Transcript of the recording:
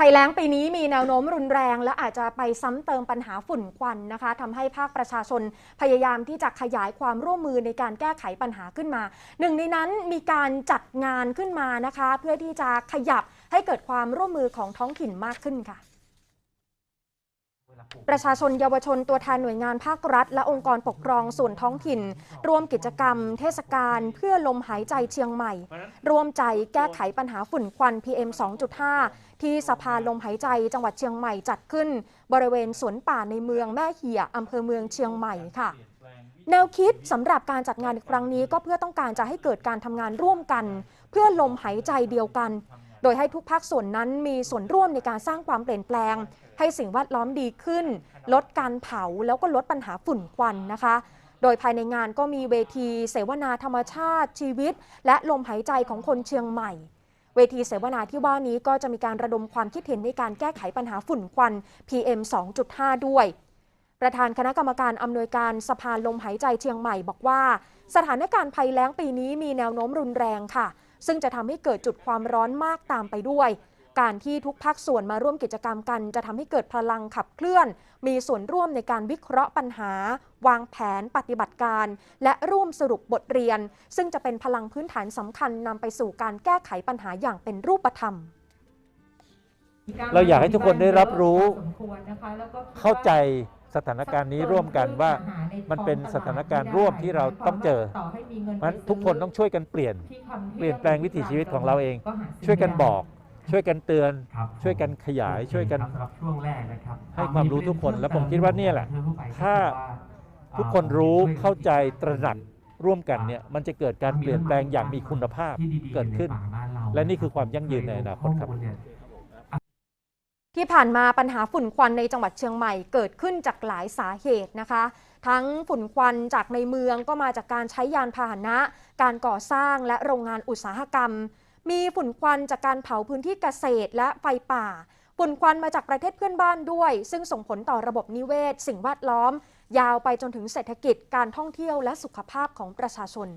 ภัยแล้งปีนี้มีแนวโน้มรุนแรง และอาจจะไปซ้ำเติมปัญหาฝุ่นควันนะคะทำให้ภาคประชาชนพยายามที่จะขยายความร่วมมือในการแก้ไขปัญหาขึ้นมา หนึ่งในนั้นมีการจัดงานขึ้นมานะคะ เพื่อที่จะขยับให้เกิดความร่วมมือของท้องถิ่นมากขึ้นค่ะ ประชาชนเยาวชนตัวแทนหน่วยงานภาครัฐ และองค์กรปกครองส่วนท้องถิ่น ร่วมกิจกรรม เทศกาลเพื่อลมหายใจเชียงใหม่ ร่วมใจแก้ไขปัญหาฝุ่นควัน PM 2.5 ที่สภาลมหายใจจังหวัดเชียงใหม่จัดขึ้น บริเวณสวนป่าในเมืองแม่เหียอำเภอเมืองเชียงใหม่ค่ะแนวคิดสำหรับการจัดงานในครั้งนี้ก็เพื่อต้องการจะให้เกิดการทำงานร่วมกัน เพื่อลมหายใจเดียวกัน โดยให้ทุกภาคส่วนนั้นมีส่วนร่วมในการสร้างความเปลี่ยนแปลง ให้สิ่งแวดล้อมดีขึ้น ลดการเผาแล้วก็ลดปัญหาฝุ่นควันนะคะ โดยภายในงานก็มีเวทีเสวนาธรรมชาติ ชีวิต และลมหายใจของคนเชียงใหม่เวทีเสวนาที่ว่านี้ก็จะมีการระดมความคิดเห็นในการแก้ไขปัญหาฝุ่นควัน PM 2.5 ด้วย ประธานคณะกรรมการอำนวยการสภาลมหายใจเชียงใหม่บอกว่า สถานการณ์ภัยแล้งปีนี้มีแนวโน้มรุนแรงค่ะ ซึ่งจะทำให้เกิดจุดความร้อนมากตามไปด้วย การที่ทุกภาคส่วนมาร่วมกิจกรรมกันจะทำให้เกิดพลังขับเคลื่อน มีส่วนร่วมในการวิเคราะห์ปัญหา วางแผนปฏิบัติการ และร่วมสรุปบทเรียน ซึ่งจะเป็นพลังพื้นฐานสำคัญนำไปสู่การแก้ไขปัญหาอย่างเป็นรูปธรรมเราอยากให้ทุกคนได้รับรู้ เข้าใจสถานการณ์นี้ร่วมกันว่า มันเป็นสถานการณ์ร่วมที่เราต้องเจอต่ให้มีเงินเพราะฉะนั้นทุกคนต้องช่วยกันเปลี่ยนที่คำที่เปลี่ยนแปลงวิถีชีวิตของเราเองก็หาซื้ช่วยกันบอก ช่วยกันเตือนครับช่วยกันขยาย ช่วยกันครับสำหรับช่วงแรกนะครับ ให้ความรู้ทุกคน และผมคิดว่าเนี่ยแหละทั่วไปถ้าก็คือว่าทุกคนรู้เข้าใจตระหนักร่วมกันเนี่ยมันจะเกิดการเปลี่ยนแปลงอย่างมีคุณภาพที่ดีๆเกิดขึ้นใป่าบ้านเราและนี่คือความยั่งยืนในอนาคตครับข้อมูลเนี่ย ที่ผ่านมาปัญหาฝุ่นควันในจังหวัดเชียงใหม่เกิดขึ้นจากหลายสาเหตุนะคะ ทั้งฝุ่นควันจากในเมืองก็มาจากการใช้ยานพาหนะ การก่อสร้างและโรงงานอุตสาหกรรม มีฝุ่นควันจากการเผาพื้นที่เกษตรและไฟป่า ฝุ่นควันมาจากประเทศเพื่อนบ้านด้วย ซึ่งส่งผลต่อระบบนิเวศ สิ่งแวดล้อม ยาวไปจนถึงเศรษฐกิจการท่องเที่ยวและสุขภาพของประชาชน